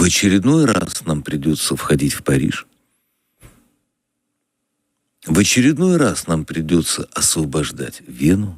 В очередной раз нам придется входить в Париж. В очередной раз нам придется освобождать Вену.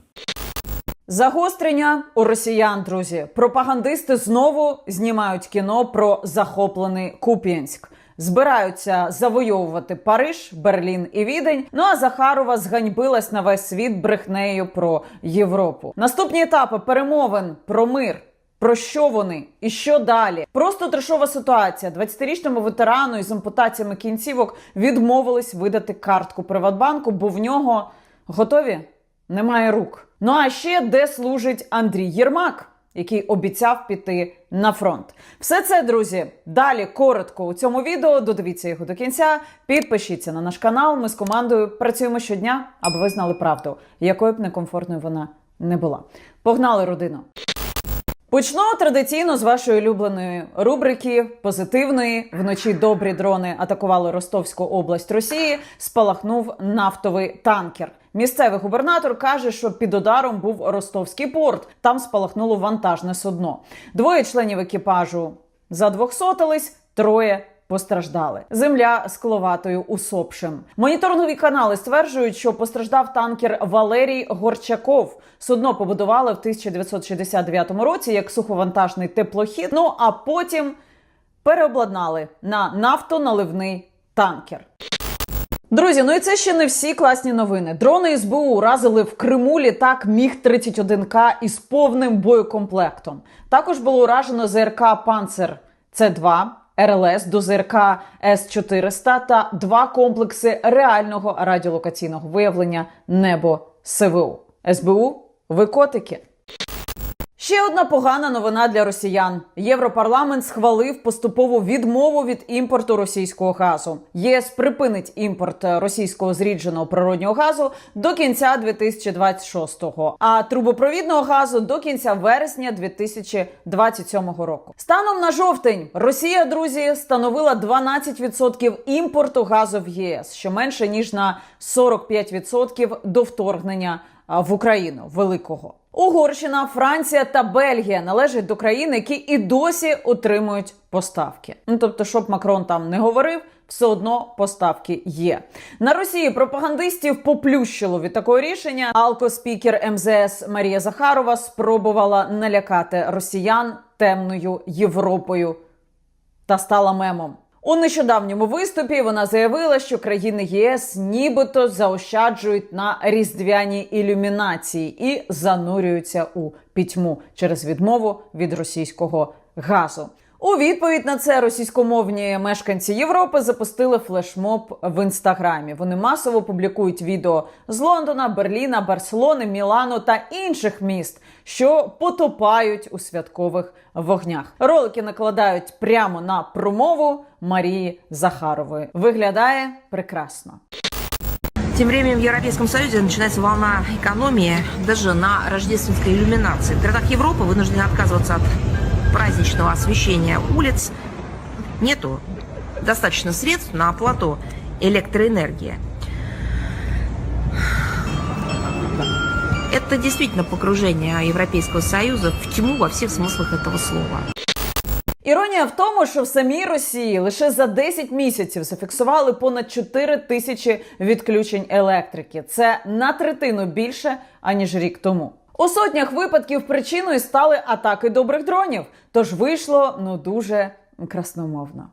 Загострення у росіян, друзі. Пропагандисти знову знімають кіно про захоплений Куп'янськ. Збираються завойовувати Париж, Берлін і Відень. Ну а Захарова зганьбилась на весь світ брехнею про Європу. Наступні етапи перемовин про мир. Про що вони і що далі? Просто трешова ситуація. 20-річному ветерану із ампутаціями кінцівок відмовились видати картку Приватбанку, бо в нього готові немає рук. Ну а ще де служить Андрій Єрмак, який обіцяв піти на фронт. Все це, друзі, далі коротко у цьому відео. Додивіться його до кінця. Підпишіться на наш канал. Ми з командою працюємо щодня, аби ви знали правду, якою б некомфортною вона не була. Погнали, родину! Почну традиційно з вашої улюбленої рубрики позитивної. Вночі добрі дрони атакували Ростовську область Росії. Спалахнув нафтовий танкер. Місцевий губернатор каже, що під ударом був ростовський порт. Там спалахнуло вантажне судно. Двоє членів екіпажу задвохсотились, троє. Постраждали земля з кловатою усопшим. Моніторингові канали стверджують, що постраждав танкер Валерій Горчаков. Судно побудували в 1969 році як суховантажний теплохід. Ну а потім переобладнали на нафтоналивний танкер. Друзі, ну і це ще не всі класні новини. Дрони СБУ уразили в Криму літак Міг 31К із повним боєкомплектом. Також було уражено ЗРК Панцер С2. РЛС до ЗРК С-400 та два комплекси реального радіолокаційного виявлення небо СВУ. СБУ ви котики. Ще одна погана новина для росіян. Європарламент схвалив поступову відмову від імпорту російського газу. ЄС припинить імпорт російського зрідженого природнього газу до кінця 2026-го, а трубопровідного газу до кінця вересня 2027 року. Станом на жовтень Росія, друзі, становила 12% імпорту газу в ЄС, що менше ніж на 45% до вторгнення в Україну великого. Угорщина, Франція та Бельгія належать до країн, які і досі отримують поставки. Ну тобто, щоб Макрон там не говорив, все одно поставки є. На Росії пропагандистів поплющило від такого рішення. Алкоспікер МЗС Марія Захарова спробувала налякати росіян темною Європою та стала мемом. У нещодавньому виступі вона заявила, що країни ЄС нібито заощаджують на різдвяній ілюмінації і занурюються у пітьму через відмову від російського газу. У відповідь на це російськомовні мешканці Європи запустили флешмоб в інстаграмі. Вони масово публікують відео з Лондона, Берліна, Барселони, Мілану та інших міст, що потопають у святкових вогнях. Ролики накладають прямо на промову Марії Захарової. Виглядає прекрасно. Тем временем в Европейском Союзе начинается волна экономии даже на рождественской иллюминации. В городах Европы вынуждены отказываться от праздничного освещения улиц. Нету достаточно средств на оплату электроэнергии. Это действительно погружение Европейского Союза в тьму во всех смыслах этого слова. Іронія в тому, що в самій Росії лише за 10 місяців зафіксували понад 4 тисячі відключень електрики. Це на третину більше аніж рік тому. У сотнях випадків причиною стали атаки добрих дронів. Тож вийшло ну дуже красномовно.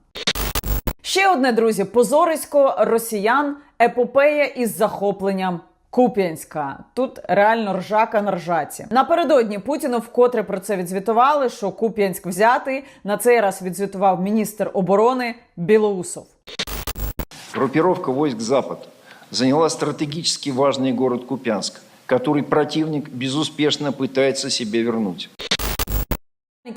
Ще одне, друзі, позорисько росіян епопея із захопленням Куп'янська. Тут реально ржака на ржаці. Напередодні Путіну вкотре про це відзвітували, що Куп'янськ взятий. На цей раз відзвітував міністр оборони Білоусов. Группировка войск «Запад» заняла стратегически важный город Купянск, который противник безуспешно пытается себе вернуть.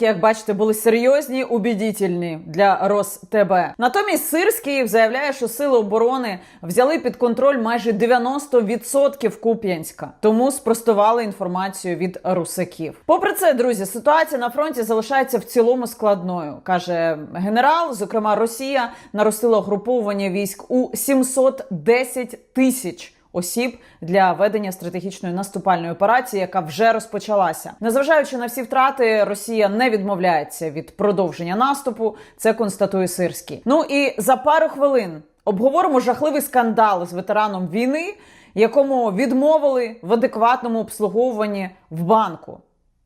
Як бачите, були серйозні, убедительні для РосТБ. Натомість Сирський заявляє, що сили оборони взяли під контроль майже 90% Куп'янська, тому спростували інформацію від русаків. Попри це, друзі, ситуація на фронті залишається в цілому складною, каже генерал. Зокрема, Росія наростила груповування військ у 710 тисяч осіб для ведення стратегічної наступальної операції, яка вже розпочалася. Незважаючи на всі втрати, Росія не відмовляється від продовження наступу. Це констатує Сирський. Ну і за пару хвилин обговоримо жахливий скандал з ветераном війни, якому відмовили в адекватному обслуговуванні в банку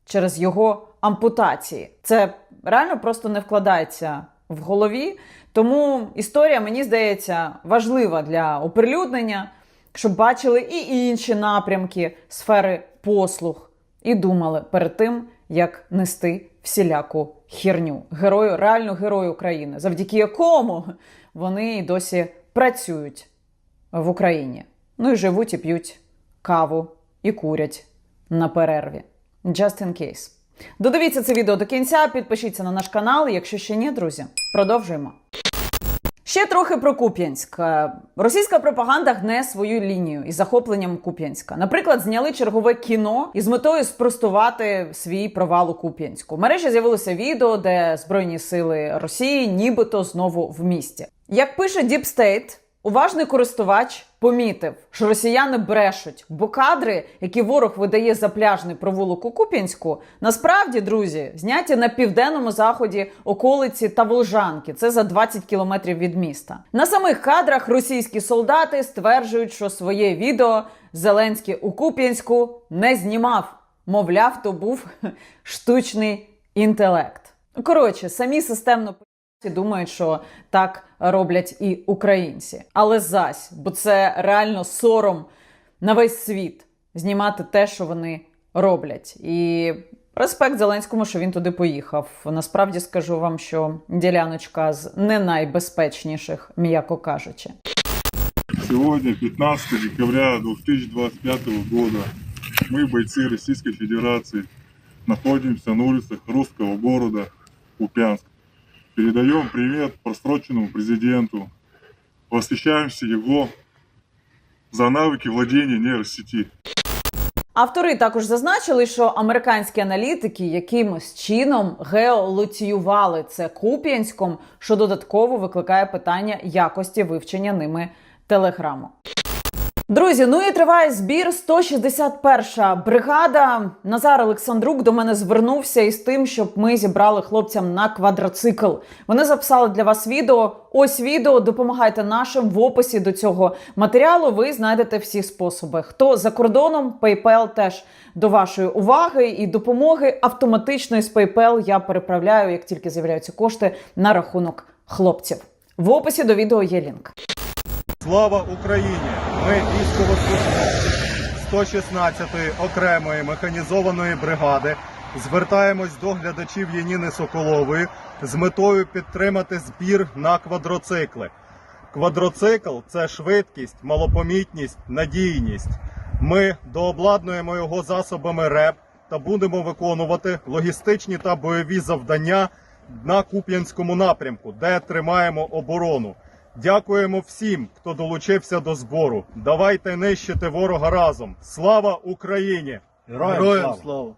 через його ампутації. Це реально просто не вкладається в голові. Тому історія, мені здається, важлива для оприлюднення, щоб бачили і інші напрямки сфери послуг і думали перед тим, як нести всіляку херню герою, реально герою України, завдяки якому вони досі працюють в Україні. Ну і живуть і п'ють каву і курять на перерві. Just in case. Додивіться це відео до кінця, підпишіться на наш канал, якщо ще ні, друзі. Продовжуємо. Ще трохи про Куп'янськ. Е, Російська пропаганда гне свою лінію із захопленням Куп'янська. Наприклад, зняли чергове кіно із метою спростувати свій провал у Куп'янську. В мережі з'явилося відео, де збройні сили Росії нібито знову в місті. Як пише Deep State, Уважний користувач помітив, що росіяни брешуть, бо кадри, які ворог видає за пляжний провулок у Куп'янську, насправді, друзі, зняті на південному заході околиці та Волжанки. Це за 20 кілометрів від міста. На самих кадрах російські солдати стверджують, що своє відео Зеленський у Куп'янську не знімав. Мовляв, то був штучний інтелект. Коротше, самі системно і думають, що так роблять і українці. Але зась, бо це реально сором на весь світ знімати те, що вони роблять. І респект Зеленському, що він туди поїхав. Насправді скажу вам, що діляночка з не найбезпечніших, м'яко кажучи. Сегодня, 15 декабря 2025 года, мы, бойцы Российской Федерации, находимся на улицах русского города Купянск. Передаем привет просроченному президенту. Восхищаемся его за навыки владения нейросети. Автори також зазначили, що американські аналітики якимось чином геолоціювали це Куп'янськом, що додатково викликає питання якості вивчення ними телеграму. Друзі, ну і триває збір 161-ша бригада. Назар Олександрук до мене звернувся із тим, щоб ми зібрали хлопцям на квадроцикл. Вони записали для вас відео. Ось відео. Допомагайте нашим в описі до цього матеріалу. Ви знайдете всі способи. Хто за кордоном, PayPal теж до вашої уваги і допомоги автоматично із PayPal я переправляю, як тільки з'являються кошти на рахунок хлопців. В описі до відео є лінк. Слава Україні! Ми військовослужбовці 116-ї окремої механізованої бригади звертаємось до глядачів Яніни Соколової з метою підтримати збір на квадроцикли. Квадроцикл це швидкість, малопомітність, надійність. Ми дообладнуємо його засобами РЕП та будемо виконувати логістичні та бойові завдання на Куп'янському напрямку, де тримаємо оборону. Дякуємо всім, хто долучився до збору. Давайте нищити ворога разом. Слава Україні! Героям слава!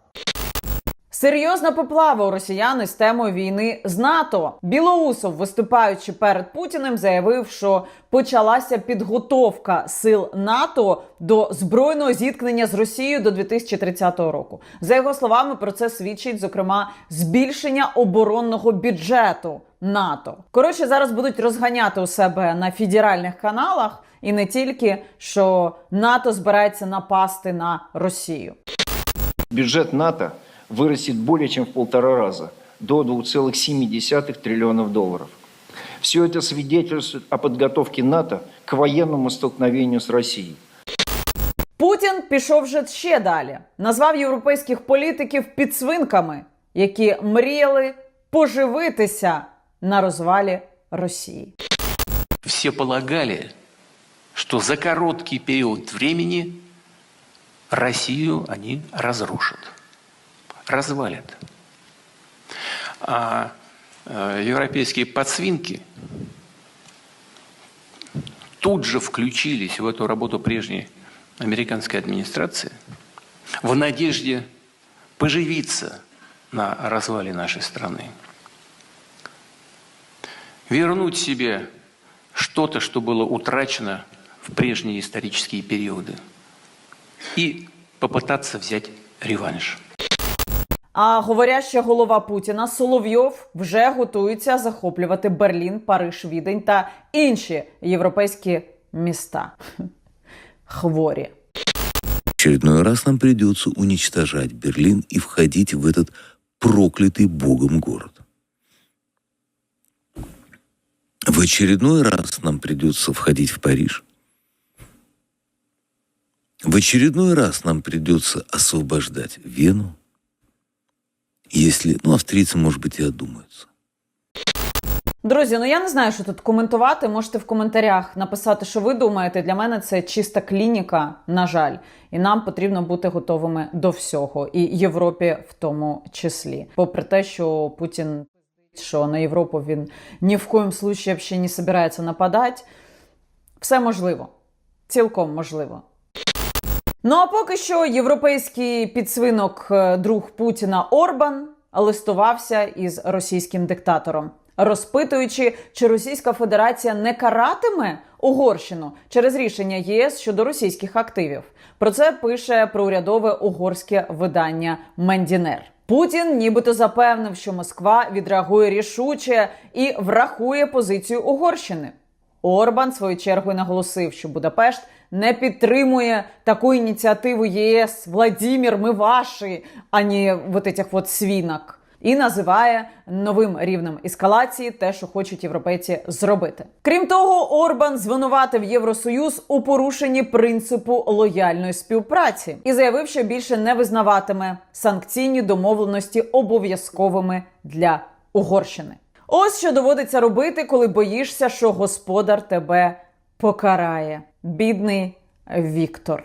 Серйозна поплава у росіян із темою війни з НАТО. Білоусов, виступаючи перед Путіним, заявив, що почалася підготовка сил НАТО до збройного зіткнення з Росією до 2030 року. За його словами, про це свідчить зокрема збільшення оборонного бюджету НАТО. Коротше, зараз будуть розганяти у себе на федеральних каналах, і не тільки що НАТО збирається напасти на Росію. Бюджет НАТО вырастет более чем в полтора раза, до 2,7 триллионов долларов. Все это свидетельствует о подготовке НАТО к военному столкновению с Россией. Путін пішов вже ще далі. Назвав європейських політиків підсвинками, які мріяли поживитися на розвалі Росії. все полагали, что за короткий период времени Россию они разрушат, развалят. А э, европейские подсвинки тут же включились в эту работу прежней американской администрации в надежде поживиться на развале нашей страны вернуть себе что-то, что было утрачено в прежние исторические периоды и попытаться взять реванш. А говоряща голова Путіна Соловйов вже готується захоплювати Берлін, Париж, Відень та інші європейські міста. Хворі. Очередной раз нам придется уничтожать Берлин и входить в этот проклятый Богом город. В очередной раз нам придется входить в Париж. В очередной раз нам придется освобождать Вену. Если, ну, австрийцы, может быть, и одумаются. Друзі, ну я не знаю, що тут коментувати. Можете в коментарях написати, що ви думаєте. Для мене це чиста клініка, на жаль, і нам потрібно бути готовими до всього, і Європі в тому числі. Попри те, що Путін що на Європу він ні в коїм случаї взагалі не збирається нападати. Все можливо, цілком можливо. Ну а поки що європейський підсвинок е, друг Путіна Орбан листувався із російським диктатором, розпитуючи, чи Російська Федерація не каратиме Угорщину через рішення ЄС щодо російських активів. Про це пише проурядове угорське видання Мендінер. Путін нібито запевнив, що Москва відреагує рішуче і врахує позицію Угорщини. Орбан своєю чергою наголосив, що Будапешт не підтримує таку ініціативу ЄС Владімір, ми ваші, а не вот этих вот свінок. І називає новим рівнем ескалації те, що хочуть європейці зробити. Крім того, Орбан звинуватив Євросоюз у порушенні принципу лояльної співпраці і заявив, що більше не визнаватиме санкційні домовленості обов'язковими для Угорщини. Ось що доводиться робити, коли боїшся, що господар тебе покарає. Бідний Віктор.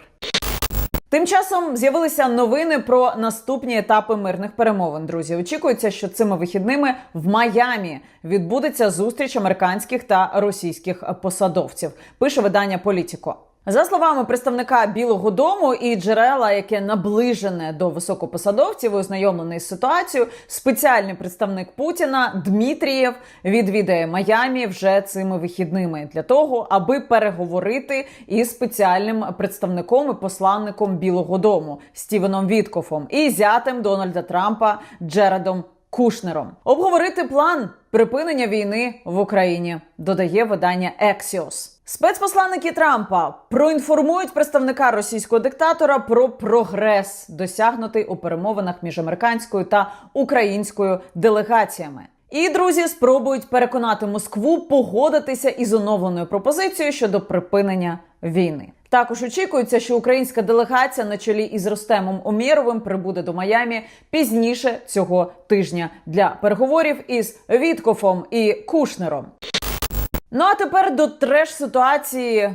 Тим часом з'явилися новини про наступні етапи мирних перемовин. Друзі, очікується, що цими вихідними в Майамі відбудеться зустріч американських та російських посадовців. Пише видання Політіко. За словами представника Білого Дому і джерела, яке наближене до високопосадовців, ознайомлений з ситуацією, спеціальний представник Путіна Дмитрієв відвідає Майамі вже цими вихідними для того, аби переговорити із спеціальним представником і посланником Білого Дому Стівеном Віткофом і зятем Дональда Трампа Джерадом Кушнером. Обговорити план припинення війни в Україні, додає видання Ексіос. Спецпосланники Трампа проінформують представника російського диктатора про прогрес, досягнутий у перемовинах між американською та українською делегаціями. І друзі спробують переконати Москву погодитися із оновленою пропозицією щодо припинення війни. Також очікується, що українська делегація на чолі із Ростемом Омєровим прибуде до Майамі пізніше цього тижня для переговорів із Віткофом і Кушнером. Ну а тепер до треш ситуації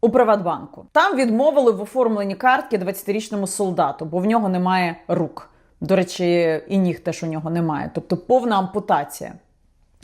у Приватбанку. Там відмовили в оформленні картки 20-річному солдату, бо в нього немає рук. До речі, і ніг теж у нього немає, тобто повна ампутація.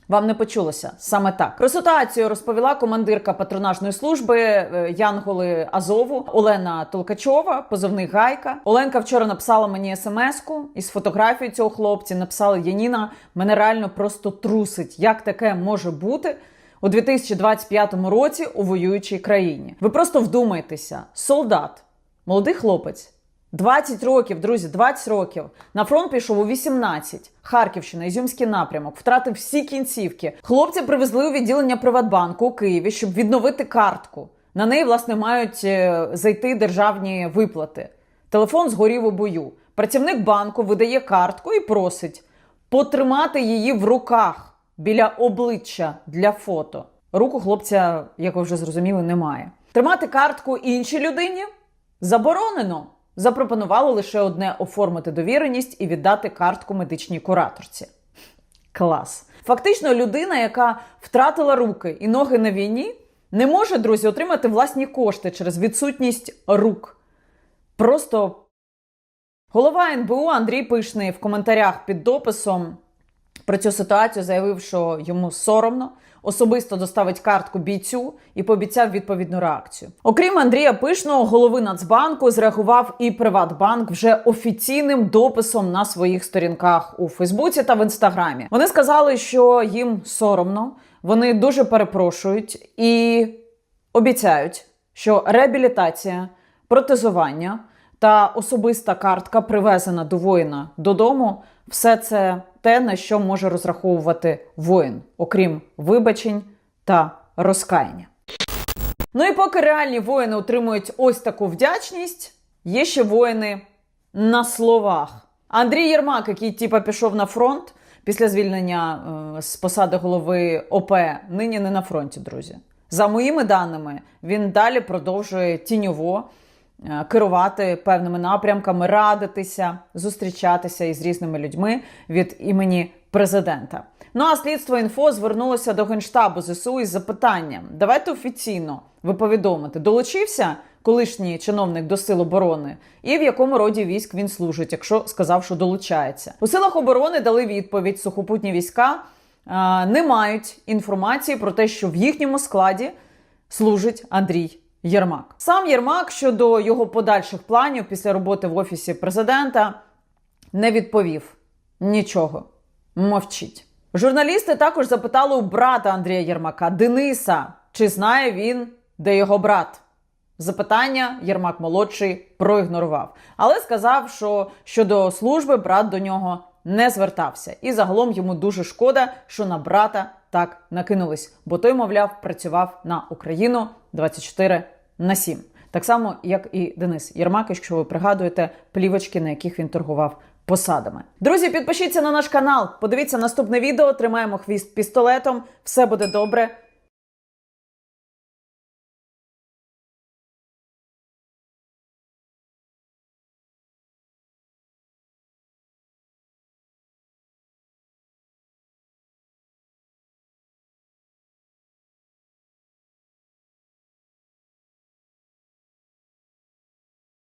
Вам не почулося саме так. Про ситуацію розповіла командирка патронажної служби е, Янголи Азову Олена Толкачова, позивний Гайка. Оленка вчора написала мені смс-ку із фотографією цього хлопця. Написала Яніна, мене реально просто трусить. Як таке може бути? У 2025 році у воюючій країні. Ви просто вдумайтеся, солдат, молодий хлопець, 20 років, друзі, 20 років. На фронт пішов у 18. Харківщина, Ізюмський напрямок, втратив всі кінцівки. Хлопці привезли у відділення Приватбанку у Києві, щоб відновити картку. На неї, власне, мають е, зайти державні виплати. Телефон згорів у бою. Працівник банку видає картку і просить потримати її в руках біля обличчя для фото. Руку хлопця, як ви вже зрозуміли, немає. Тримати картку іншій людині заборонено. Запропонували лише одне оформити довіреність і віддати картку медичній кураторці. Клас. Фактично, людина, яка втратила руки і ноги на війні, не може, друзі, отримати власні кошти через відсутність рук. Просто голова НБУ Андрій Пишний в коментарях під дописом про цю ситуацію заявив, що йому соромно, особисто доставить картку бійцю і пообіцяв відповідну реакцію. Окрім Андрія Пишного, голови Нацбанку зреагував і Приватбанк вже офіційним дописом на своїх сторінках у Фейсбуці та в Інстаграмі. Вони сказали, що їм соромно, вони дуже перепрошують і обіцяють що реабілітація, протезування та особиста картка, привезена до воїна додому, все це те, на що може розраховувати воїн, окрім вибачень та розкаяння. Ну і поки реальні воїни отримують ось таку вдячність, є ще воїни на словах. Андрій Єрмак, який типа пішов на фронт після звільнення е, з посади голови ОП, нині не на фронті, друзі. За моїми даними, він далі продовжує тіньово керувати певними напрямками, радитися, зустрічатися із різними людьми від імені президента. Ну а слідство інфо звернулося до генштабу ЗСУ із запитанням: давайте офіційно ви повідомите, долучився колишній чиновник до сил оборони, і в якому роді військ він служить, якщо сказав, що долучається. У силах оборони дали відповідь сухопутні війська е, не мають інформації про те, що в їхньому складі служить Андрій Єрмак. Сам Єрмак щодо його подальших планів після роботи в офісі президента не відповів нічого. Мовчить. Журналісти також запитали у брата Андрія Єрмака Дениса, чи знає він, де його брат. Запитання Єрмак молодший проігнорував, але сказав, що щодо служби брат до нього не звертався. І загалом йому дуже шкода, що на брата так накинулись, бо той, мовляв, працював на Україну 24 на 7. Так само, як і Денис Єрмак, якщо ви пригадуєте плівочки, на яких він торгував посадами. Друзі, підпишіться на наш канал, подивіться наступне відео. Тримаємо хвіст пістолетом. Все буде добре.